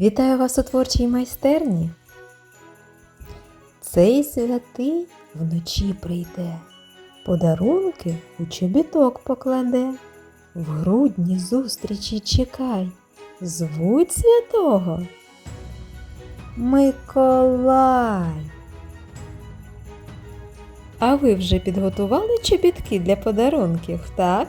Вітаю вас у творчій майстерні. Цей святий вночі прийде, подарунки у чобіток покладе, в грудні зустрічі чекай, звуть святого Миколай. А ви вже підготували чобітки для подарунків, так?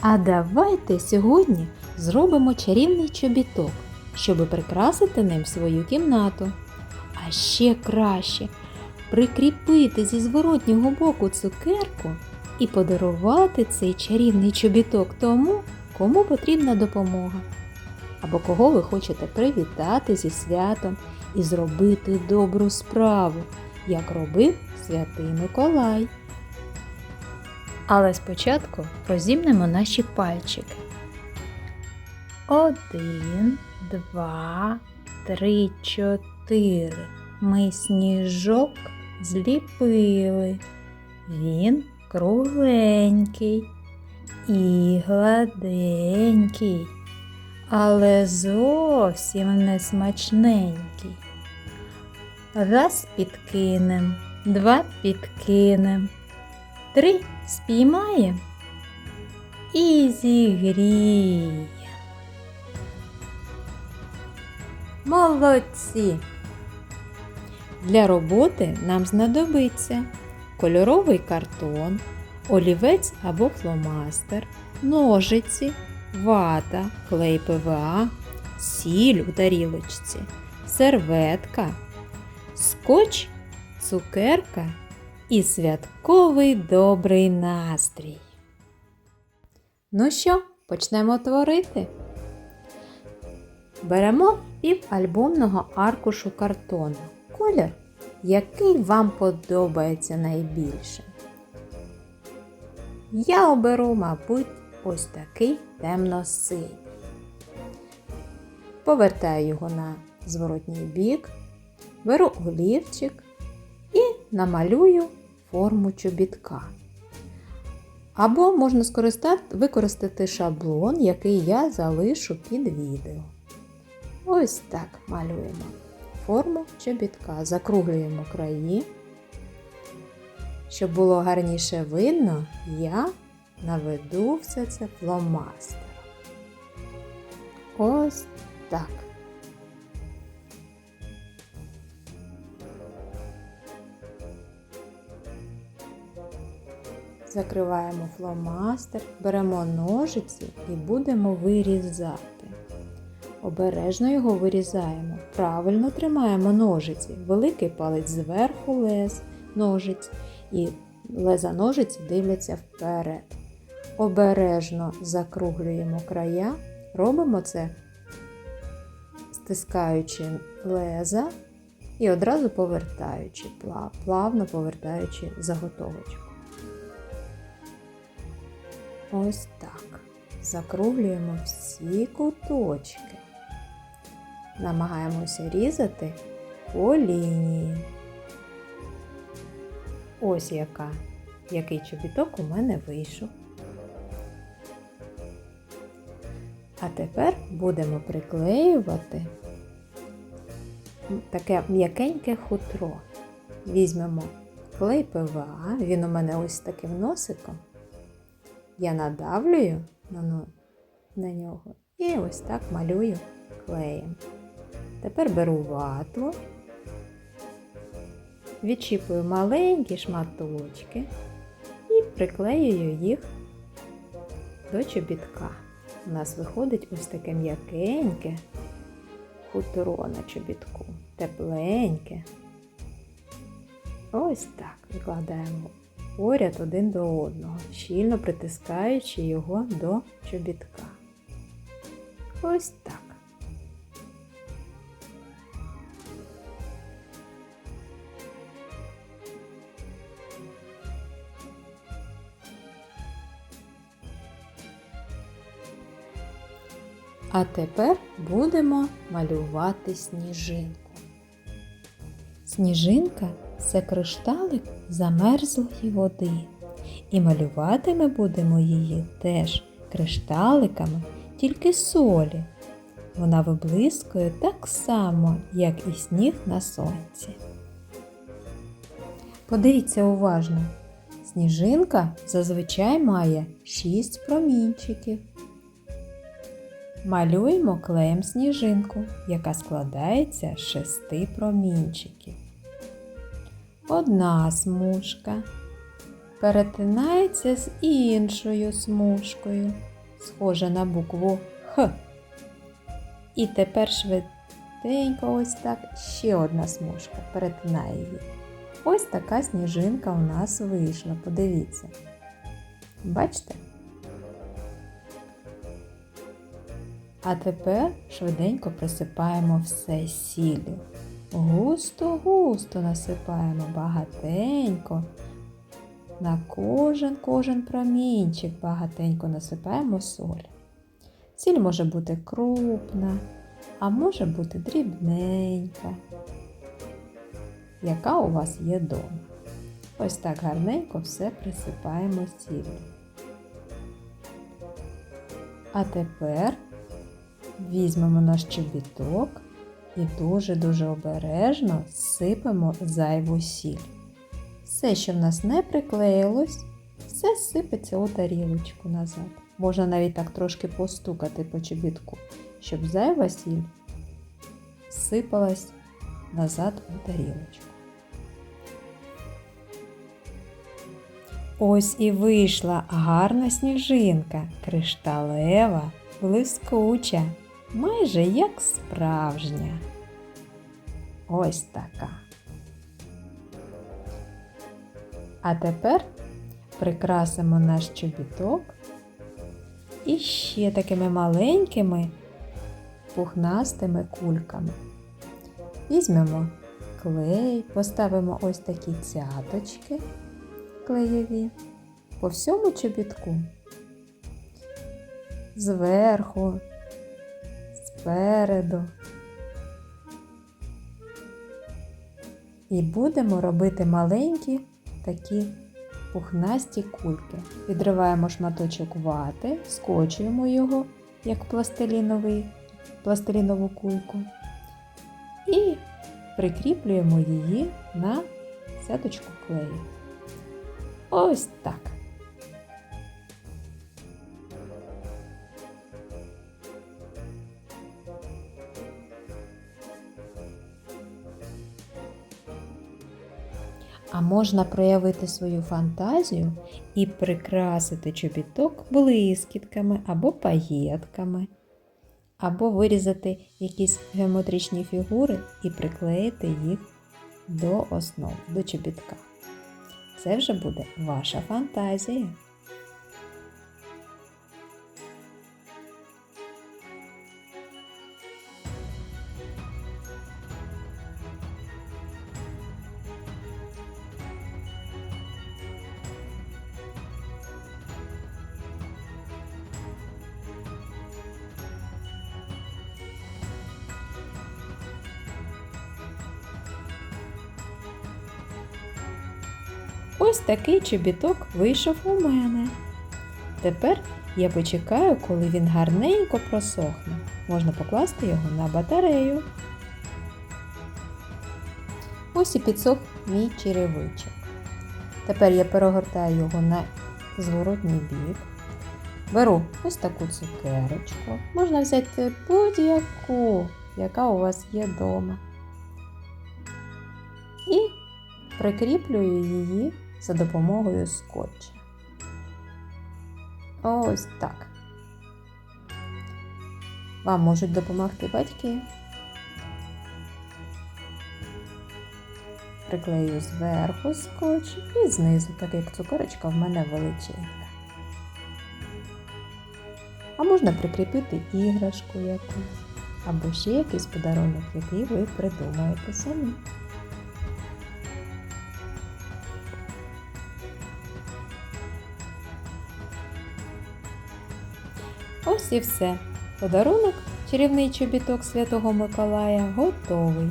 А давайте сьогодні зробимо чарівний чобіток, щоб прикрасити ним свою кімнату. А ще краще прикріпити зі зворотнього боку цукерку і подарувати цей чарівний чобіток тому, кому потрібна допомога. Або кого ви хочете привітати зі святом і зробити добру справу, як робив святий Миколай. Але спочатку розімнемо наші пальчики. Один, два, три, чотири. Ми сніжок зліпили. Він кругленький і гладенький, але зовсім не смачненький. Раз підкинем, два підкинем, три спіймаєм і зігріє. Молодці! Для роботи нам знадобиться кольоровий картон, олівець або фломастер, ножиці, вата, клей ПВА, сіль у тарілочці, серветка, скотч, цукерка і святковий добрий настрій. Ну що, почнемо творити? Беремо пів альбомного аркушу картону. Колір, який вам подобається найбільше. Я оберу, мабуть, ось такий темно-синій. Повертаю його на зворотній бік, беру олівчик і намалюю форму чобітка. Або можна використати шаблон, який я залишу під відео. Ось так малюємо форму чобітка, закруглюємо краї. Щоб було гарніше видно, я наведу все це фломастером. Ось так. Закриваємо фломастер, беремо ножиці і будемо вирізати. Обережно його вирізаємо. Правильно тримаємо ножиці. Великий палець зверху лез ножиць і леза ножиць дивляться вперед. Обережно закруглюємо края. Робимо це, стискаючи леза і одразу повертаючи, плавно повертаючи заготовочку. Ось так. Закруглюємо всі куточки. Намагаємося різати по лінії. Ось яка, який чобіток у мене вийшов. А тепер будемо приклеювати таке м'якеньке хутро. Візьмемо клей ПВА, він у мене ось таким носиком. Я надавлюю на, нього і ось так малюю клеєм. Тепер беру вату, відчіпую маленькі шматочки і приклеюю їх до чобітка. У нас виходить ось таке м'якеньке хутро на чобітку, тепленьке. Ось так викладаємо поряд один до одного, щільно притискаючи його до чобітка. Ось так. А тепер будемо малювати сніжинку. Сніжинка це кришталик замерзлої води. І малювати ми будемо її теж кришталиками, тільки солі. вона виблискує так само, як і сніг на сонці. Подивіться уважно. Сніжинка зазвичай має 6 промінчиків. Малюємо клеєм сніжинку, яка складається з 6 промінчиків. Одна смужка перетинається з іншою смужкою, схожа на букву Х. І тепер швиденько ось так ще одна смужка перетинає її. Ось така сніжинка у нас вийшла. Подивіться. Бачите? А тепер швиденько присипаємо все сіллю. Густо-густо насипаємо багатенько. На кожен кожен промінчик багатенько насипаємо соль. Сіль може бути крупна, а може бути дрібненька, яка у вас є вдома. Ось так гарненько все присипаємо сіллю. А тепер візьмемо наш чобіток і дуже-дуже обережно сипемо зайву сіль. Все, що в нас не приклеїлось, все сипеться у тарілочку назад. Можна навіть так трошки постукати по чобітку, щоб зайва сіль сипалась назад у тарілочку. Ось і вийшла гарна сніжинка, кришталева, блискуча, майже як справжня. Ось така. А тепер прикрасимо наш чобіток і ще такими маленькими пухнастими кульками. Візьмемо клей, поставимо ось такі цяточки клеєві по всьому чобітку. Зверху, спереду. І будемо робити маленькі такі пухнасті кульки. Відриваємо шматочок вати, скочуємо його, як пластиліновий, пластилінову кульку, і прикріплюємо її на сяточку клею. Ось так. Можна проявити свою фантазію і прикрасити чобіток блискітками або паєтками, або вирізати якісь геометричні фігури і приклеїти їх до основ, до чобітка. Це вже буде ваша фантазія. Ось такий чобіток вийшов у мене. Тепер я почекаю, коли він гарненько просохне. Можна покласти його на батарею. Ось і підсох мій черевичок. Тепер я перегортаю його на зворотній бік. Беру ось таку цукерочку. Можна взяти будь-яку, яка у вас є вдома. І прикріплюю її за допомогою скотча. Ось так. Вам можуть допомогти батьки. Приклею зверху скотч і знизу, так як цукорочка в мене величенька. А можна прикріпити іграшку якусь, або ще якийсь подарунок, який ви придумаєте самі. Ось і все. Подарунок, чарівний чобіток Святого Миколая готовий.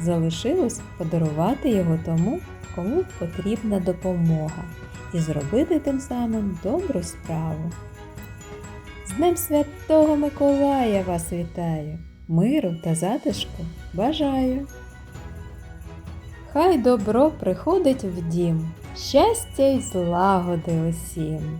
Залишилось подарувати його тому, кому потрібна допомога, і зробити тим самим добру справу. З Днем Святого Миколая вас вітаю, миру та затишку бажаю. Хай добро приходить в дім, щастя й злагоди усім.